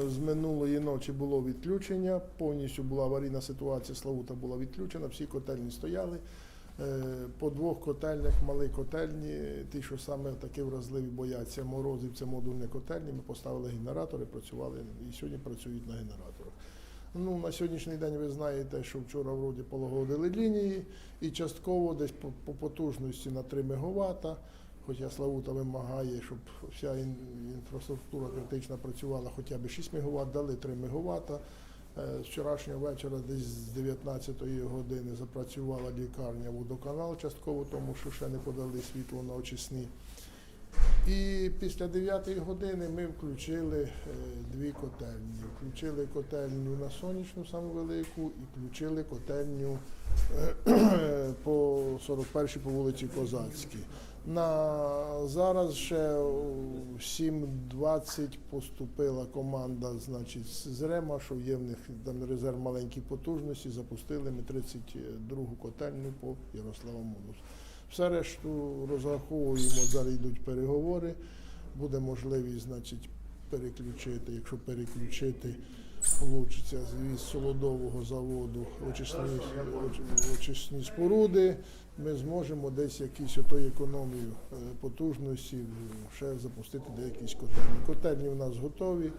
З минулої ночі було відключення, повністю була аварійна ситуація, Славута була відключена, всі котельні стояли. Е, По двох котельнях, мали котельні, ті, що саме такі вразливі бояться морозів, це модульні котельні. Ми поставили генератори, працювали і сьогодні працюють на генераторах. Ну, на сьогоднішній день ви знаєте, що вчора вроді полагодили лінії і частково десь по, по потужності на 3 МВт. Хоча Славута вимагає, щоб вся інфраструктура критична працювала хоча б 6 МВт, дали 3 МВт. З вчорашнього вечора десь з 19-ї години запрацювала лікарня водоканал частково, тому що ще не подали світло на очисні. І після 9 години ми включили е, дві котельні. Включили котельню на сонячну саму велику і включили котельню е, по 41-й по вулиці Козацькій. На зараз ще о 7.20 поступила команда, значить, з РЕМа, що є в них там резерв маленькій потужності. Запустили ми 32 котельню по Ярославомуну. Все решту розраховуємо, зараз йдуть переговори. Буде можливість, значить, переключити, якщо переключити, вийде від солодового заводу очисні, оч- очисні споруди, ми зможемо десь якісь ото економію е, потужності ще запустити деякісь котельні. Котельні в нас готові,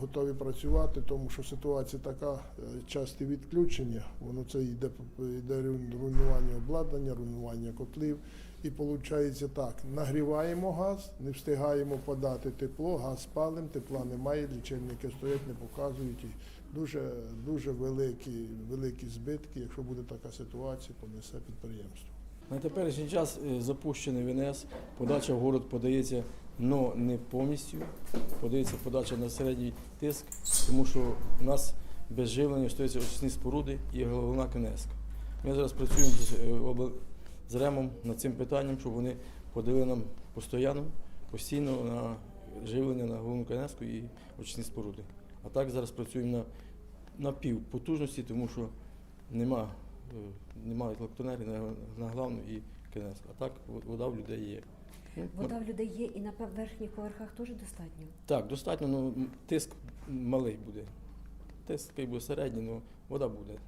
готові працювати, тому що ситуація така, е, часті відключення, воно це йде, йде руйнування обладнання, руйнування котлів. І виходить так, нагріваємо газ, не встигаємо подати тепло, газ спалим, тепла немає, лічильники стоять, не показують. І дуже, дуже великі, великі збитки, якщо буде така ситуація, понесе підприємство. На теперішній час е, запущений ВНС, подача в город подається, але не повністю. Подається подача на середній тиск, тому що у нас без живлення стоїться очисні споруди і головна КНС. Ми зараз працюємо з, е, з РЕМом над цим питанням, щоб вони подали нам постійно, постійно на живлення на головну КНС і очисні споруди. А так зараз працюємо на, на пів потужності, тому що нема немає електронерів на, на главну і КНС. А так вода в людей є. Ну, Вода в людей є і на верхніх поверхах теж достатньо. Так, достатньо, але тиск малий буде. Тиск буде середній, але вода буде.